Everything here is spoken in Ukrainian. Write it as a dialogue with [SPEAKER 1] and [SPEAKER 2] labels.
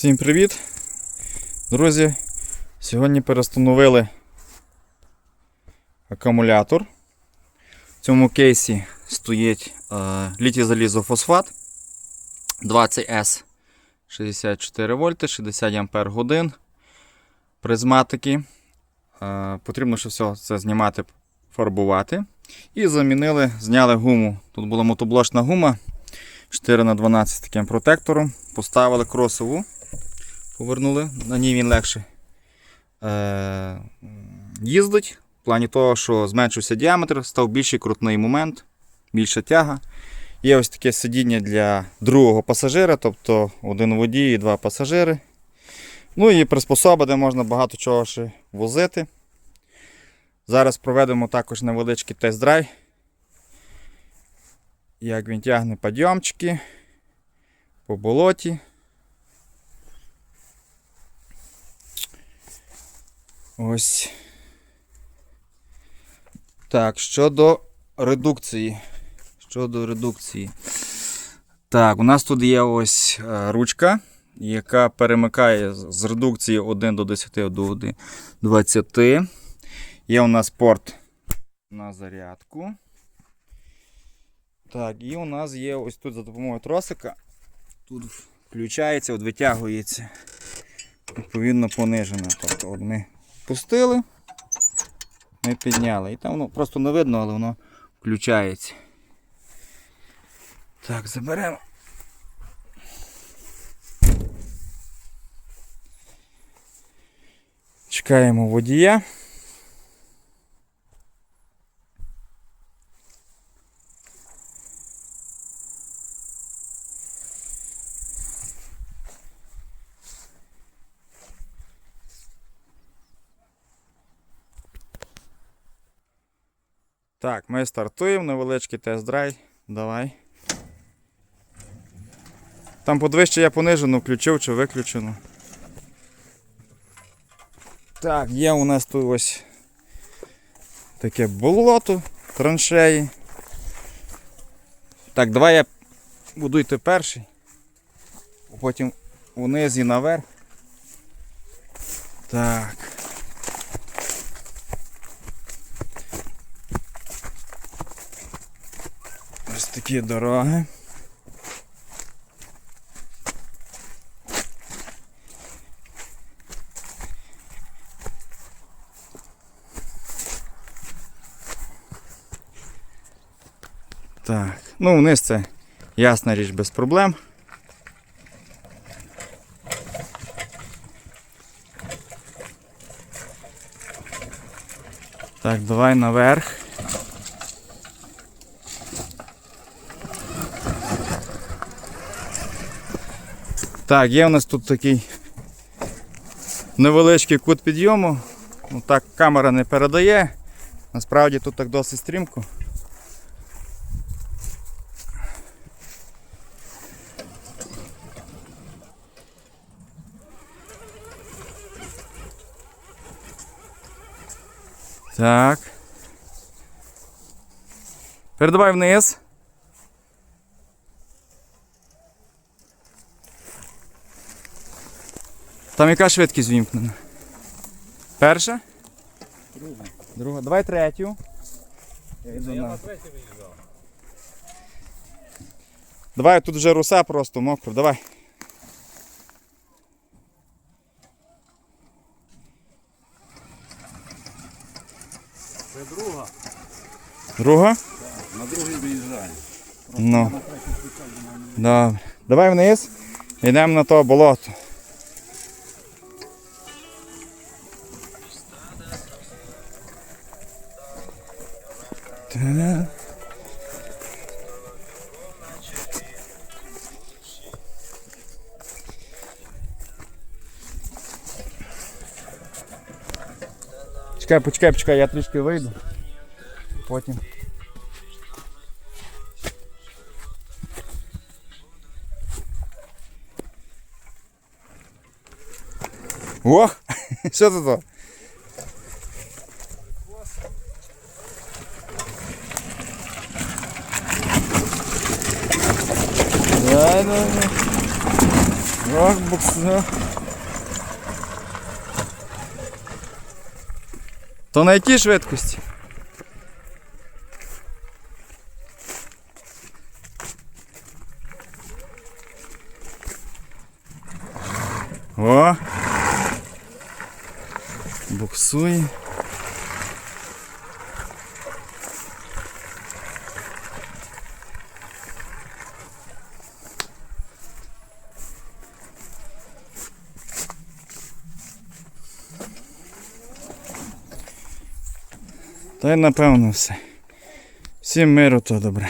[SPEAKER 1] Всім привіт! Друзі, сьогодні перестановили акумулятор. В цьому кейсі стоїть е, літій залізофосфат 20S 64 вольти, 60 ампер годин. Призматики. Е, потрібно ще все це знімати, фарбувати. І замінили, зняли гуму. Тут була мотоблочна гума 4х12 таким протектором. Поставили кросову повернули, на ній він легше е, їздить. В плані того, що зменшився діаметр, став більший крутний момент, більша тяга. Є ось таке сидіння для другого пасажира, тобто один водій і два пасажири. Ну і приспособа, де можна багато чого ще возити. Зараз проведемо також невеличкий тест-драйв. Як він тягне підйомчики по болоті. Ось. Так, щодо редукції. Щодо редукції. Так, у нас тут є ось е, ручка, яка перемикає з- редукції 1 до 10 до 20. Є у нас порт на зарядку. Так, і у нас є ось тут за допомогою тросика. Тут включається, от витягується. Відповідно понижена. Тобто от ми пустили, ми підняли. І там воно просто не видно, але воно включається. Так, заберемо. Чекаємо водія. Так, ми стартуємо, невеличкий тест-драйв. Давай. Там подвище понижено, включив чи виключено. Так, є у нас тут ось таке болото, траншеї. Так, давай я буду йти перший. Потім вниз і наверх. Так. Ось такі дороги. Так, ну вниз це ясна річ без проблем. Так, давай наверх. Так, є у нас тут такий невеличкий кут підйому. Ну, так камера не передає. Насправді тут так досить стрімко. Так. Передавай вниз. Там яка швидкість вімкнена? Перша? Друга. Друга. Давай третю. Я йду на. Давай тут вже руса просто мокро, давай.
[SPEAKER 2] Це друга.
[SPEAKER 1] Друга?
[SPEAKER 2] На другий виїжджає.
[SPEAKER 1] Ну. Добре. Давай вниз. Йдемо на то болото. Та-да. Чекай, почекай, почекай, я трішки вийду. Потім. Ох! Що це то? Да, да, да. Ох, буксує. То на якій швидкості? О! Буксує. Та й напевно все. Всім миру то добре.